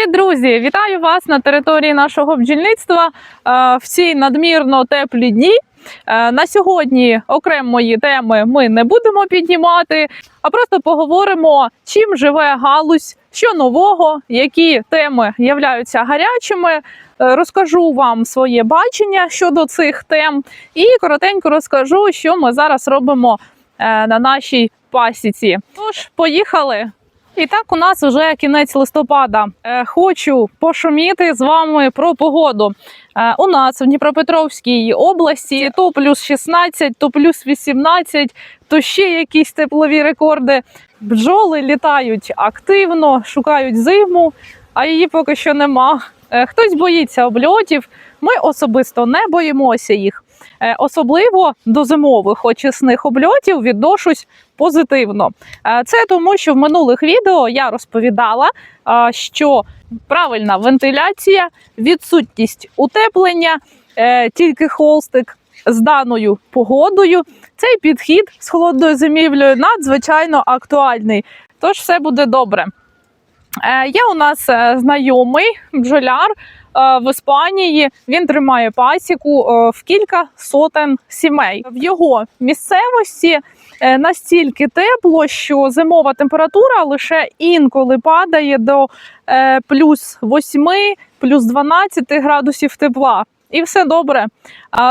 Привіт, друзі! Вітаю вас на території нашого бджільництва е, в ці надмірно теплі дні. Е, На сьогодні окремої теми ми не будемо піднімати, а просто поговоримо, чим живе галузь, що нового, які теми являються гарячими. Е, Розкажу вам своє бачення щодо цих тем, і коротенько розкажу, що ми зараз робимо на нашій пасіці. Тож, поїхали. І так, у нас вже кінець листопада. Е, Хочу пошуміти з вами про погоду. Е, У нас в Дніпропетровській області то плюс 16, то плюс 18, то ще якісь теплові рекорди. Бджоли літають активно, шукають зиму, а її поки що нема. Е, Хтось боїться обльотів. Ми особисто не боїмося їх. Е, Особливо до зимових очисних обльотів відношусь позитивно. Е, Це тому, що в минулих відео я розповідала, е, що правильна вентиляція, відсутність утеплення, тільки холстик з даною погодою. Цей підхід з холодною зимівлею надзвичайно актуальний. Тож все буде добре. Є у нас знайомий бджоляр в Іспанії. Він тримає пасіку е, в кілька сотень сімей. В його місцевості е, настільки тепло, що зимова температура лише інколи падає до е, плюс 8, плюс 12 градусів тепла. І все добре.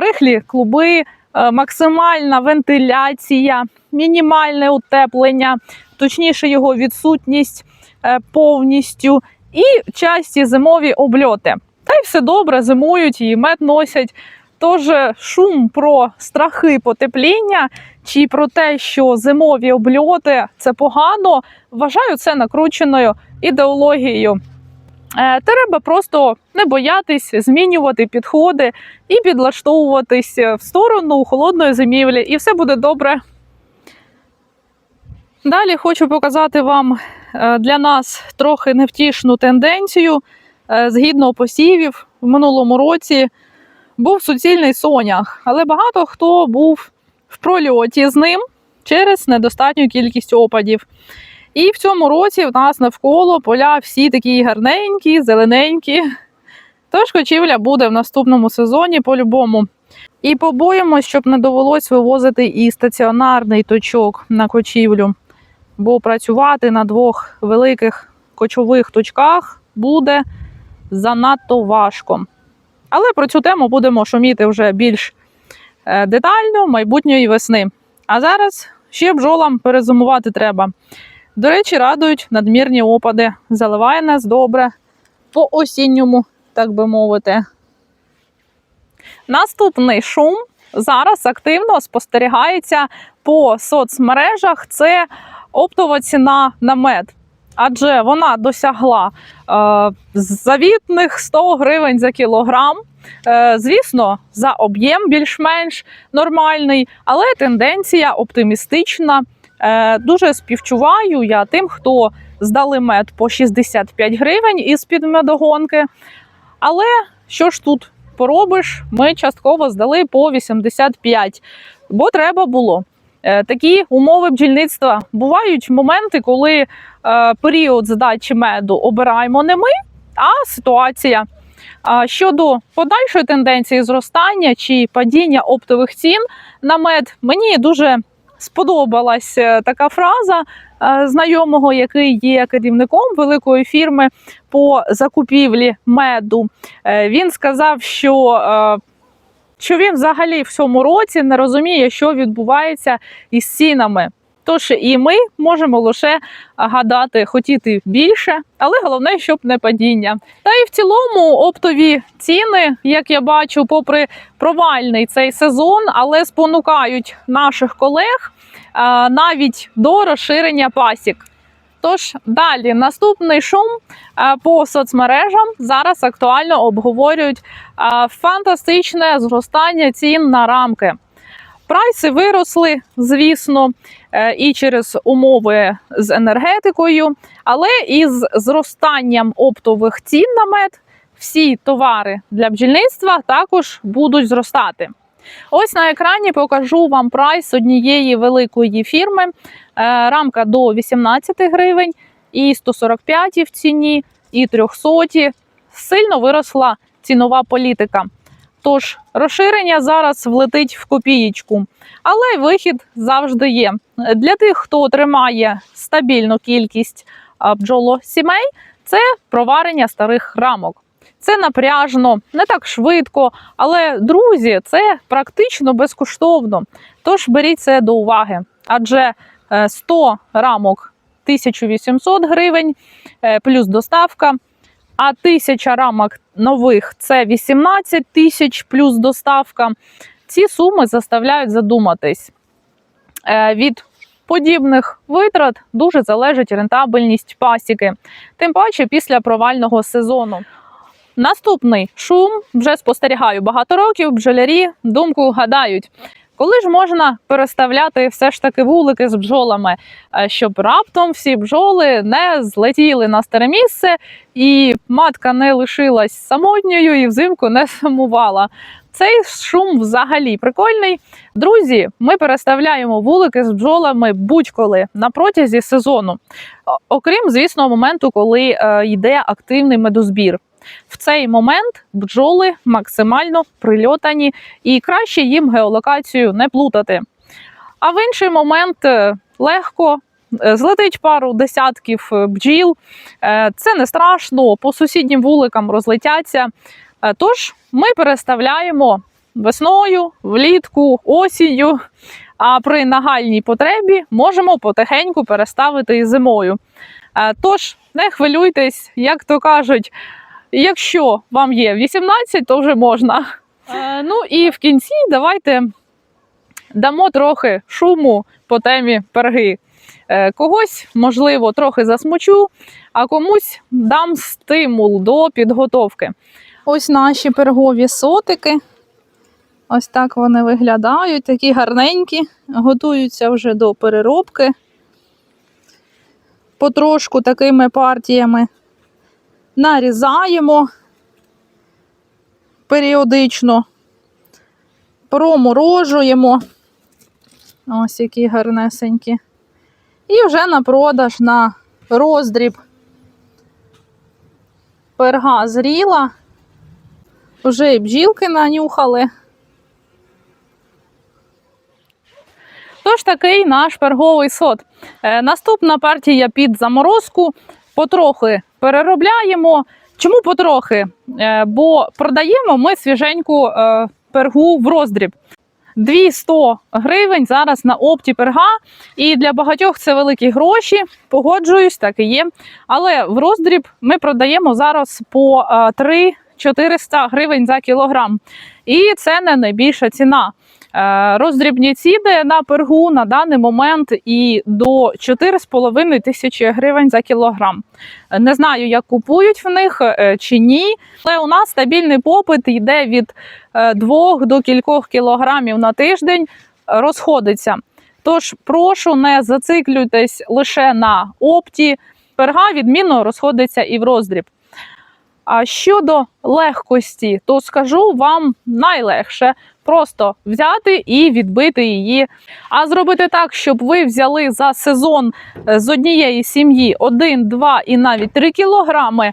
Рихлі клуби, е, максимальна вентиляція, мінімальне утеплення, точніше його відсутність е, повністю, і часті зимові обльоти. Та й все добре, зимують і мед носять. Тож е, шум про страхи потепління чи про те, що зимові обльоти це погано, вважаю це накрученою ідеологією. Е, Треба просто не боятись змінювати підходи і підлаштовуватись в сторону холодної зимівлі, і все буде добре. Далі хочу показати вам е, для нас трохи невтішну тенденцію. Е, Згідно посівів, в минулому році був суцільний сонях, але багато хто був в прольоті з ним через недостатню кількість опадів. І в цьому році в нас навколо поля всі такі гарненькі, зелененькі. Тож кочівля буде в наступному сезоні по-любому. І побоїмось, щоб не довелось вивозити і стаціонарний точок на кочівлю, бо працювати на двох великих кочових точках буде занадто важко. Але про цю тему будемо шуміти вже більш е, детально майбутньої весни. А зараз ще бджолам перезимувати треба. До речі, радують надмірні опади. Заливає нас добре по осінньому, так би мовити. Наступний шум зараз активно спостерігається по соцмережах. Це оптова ціна на мед. Адже вона досягла е, завітних 100 гривень за кілограм. Е, звісно, за об'єм більш-менш нормальний, але тенденція оптимістична. Е, дуже співчуваю я тим, хто здали мед по 65 гривень із під медогонки. Але що ж тут поробиш? Ми частково здали по 85, бо треба було. Е, Такі умови бджільництва бувають моменти, коли е, період здачі меду обираємо не ми, а ситуація. Щодо подальшої тенденції зростання чи падіння оптових цін на мед, мені дуже сподобалась е, така фраза знайомого, який є керівником великої фірми по закупівлі меду. Він сказав, що, що він взагалі в цьому році не розуміє, що відбувається із цінами. Тож і ми можемо лише гадати, хотіти більше, але головне, щоб не падіння. Та і в цілому оптові ціни, як я бачу, попри провальний цей сезон, але спонукають наших колег навіть до розширення пасік. Тож далі наступний шум по соцмережам зараз актуально обговорюють фантастичне зростання цін на рамки. Прайси виросли, звісно, е, і через умови з енергетикою, але із зростанням оптових цін на мед всі товари для бджільництва також будуть зростати. Ось на екрані покажу вам прайс однієї великої фірми. Е, Рамка до 18 гривень і 145 в ціні, і 300 сильно виросла цінова політика. Тож розширення зараз влетить в копієчку, але вихід завжди є. Для тих, хто тримає стабільну кількість бджолосімей, це проварення старих рамок. Це напряжно, не так швидко, але друзі, це практично безкоштовно. Тож беріть це до уваги. Адже е, 100 рамок 1800 гривень е, плюс доставка. А 1000 рамок нових це 18 тисяч плюс доставка. Ці суми заставляють задуматись. Е, Від подібних витрат дуже залежить рентабельність пасіки, тим паче після провального сезону. Наступний шум вже спостерігаю багато років. Бджолярі думку гадають. Коли ж можна переставляти все ж таки вулики з бджолами, е, щоб раптом всі бджоли не злетіли на старе місце, і матка не лишилась самотньою і взимку не сумувала. Цей шум взагалі прикольний. Друзі, ми переставляємо вулики з бджолами будь-коли на протязі сезону, окрім, звісно, моменту, коли е, йде активний медозбір. В цей момент бджоли максимально прильотані і краще їм геолокацію не плутати. А в інший момент е, легко е, злетить пару десятків е, бджіл. Це не страшно, по сусіднім вуликам розлетяться. Тож ми переставляємо весною, влітку, осінню. А при нагальній потребі можемо потихеньку переставити і зимою. Тож не хвилюйтесь, як то кажуть, якщо вам є 18, то вже можна. Е, Ну і в кінці давайте дамо трохи шуму по темі перги. Е, Когось, можливо, трохи засмучу, а комусь дам стимул до підготовки. Ось наші пергові сотики. Ось так вони виглядають, такі гарненькі, готуються вже до переробки. Потрошку такими партіями нарізаємо періодично, проморожуємо. Ось які гарнесенькі. І вже на продаж на роздріб. Перга зріла. Вже і бджілки нанюхали. Тож такий наш перговий сот. Е, наступна партія під заморозку. Потрохи переробляємо. Чому потрохи? Е, бо продаємо ми свіженьку е, пергу в роздріб. 200 гривень зараз на опті перга, і для багатьох це великі гроші. Погоджуюсь, так і є. Але в роздріб ми продаємо зараз по 3 400 гривень за кілограм. І це не найбільша ціна. Е, Роздрібні ціни на пергу на даний момент і до 4,5 тисячі гривень за кілограм. Е, Не знаю, як купують в них е, чи ні, але у нас стабільний попит йде від 2 до кількох кілограмів на тиждень, е, розходиться. Тож прошу не зациклюйтесь лише на опті. Перга відмінно розходиться і в роздріб. А щодо легкості, то скажу вам найлегше просто взяти і відбити її. А зробити так, щоб ви взяли за сезон е, з однієї сім'ї 1, 2 і навіть 3 кілограми е,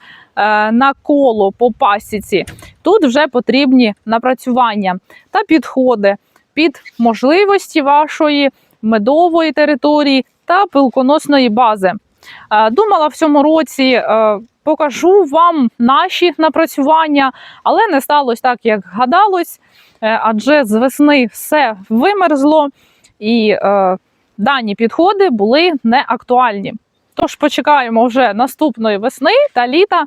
на коло по пасіці. Тут вже потрібні напрацювання та підходи під можливості вашої медової території та пилконосної бази. Е, Думала в цьому році е, покажу вам наші напрацювання, але не сталося так, як гадалось, е, адже з весни все вимерзло і дані підходи були неактуальні. Тож почекаємо вже наступної весни та літа.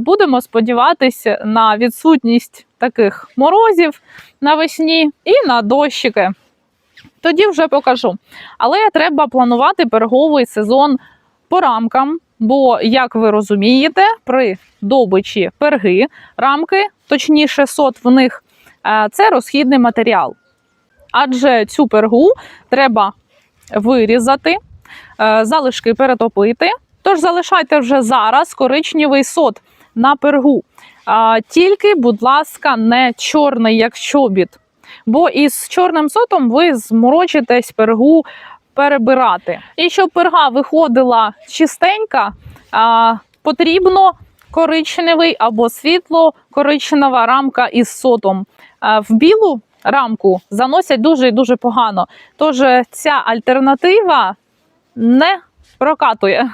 Будемо сподіватися на відсутність таких морозів навесні і на дощики. Тоді вже покажу. Але треба планувати перговий сезон по рамкам, бо, як ви розумієте, при добичі перги рамки, точніше, сот в них е, це розхідний матеріал. Адже цю пергу треба вирізати, е, залишки перетопити. Тож залишайте вже зараз коричневий сот на пергу. Тільки, будь ласка, не чорний, як чобіт. Бо із чорним сотом ви зморочитесь пергу перебирати. І щоб перга виходила чистенька, а, потрібно коричневий або світло-коричнева рамка із сотом. Е, В білу рамку заносять дуже і дуже погано. Тож е, ця альтернатива не прокатує.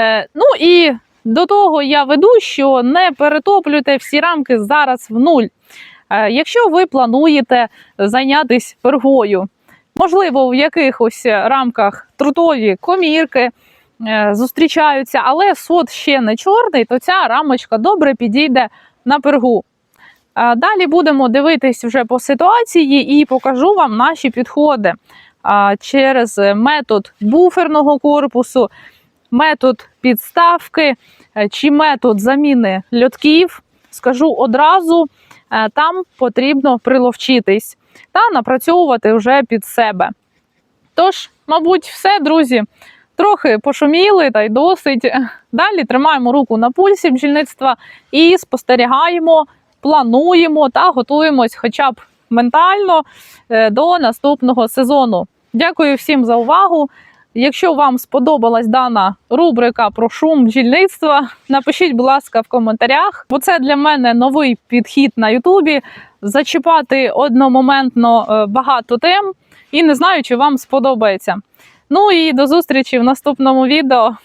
Е, Ну і до того я веду, що не перетоплюйте всі рамки зараз в нуль. Е, Якщо ви плануєте зайнятися пергою, можливо, в якихось рамках трутові комірки е, зустрічаються, але сот ще не чорний, то ця рамочка добре підійде на пергу. Е, Далі будемо дивитись вже по ситуації і покажу вам наші підходи через метод буферного корпусу, метод підставки е, чи метод заміни льотків. Скажу одразу, е, там потрібно приловчитись та напрацьовувати вже під себе. Тож, мабуть, все, друзі. Трохи пошуміли та й досить. Далі тримаємо руку на пульсі бджільництва і спостерігаємо, плануємо та готуємось хоча б ментально е, до наступного сезону. Дякую всім за увагу. Якщо вам сподобалась дана рубрика про шум бджільництва, напишіть, будь ласка, в коментарях, бо це для мене новий підхід на Ютубі. Зачіпати одномоментно е, багато тем і не знаю, чи вам сподобається. Ну і до зустрічі в наступному відео.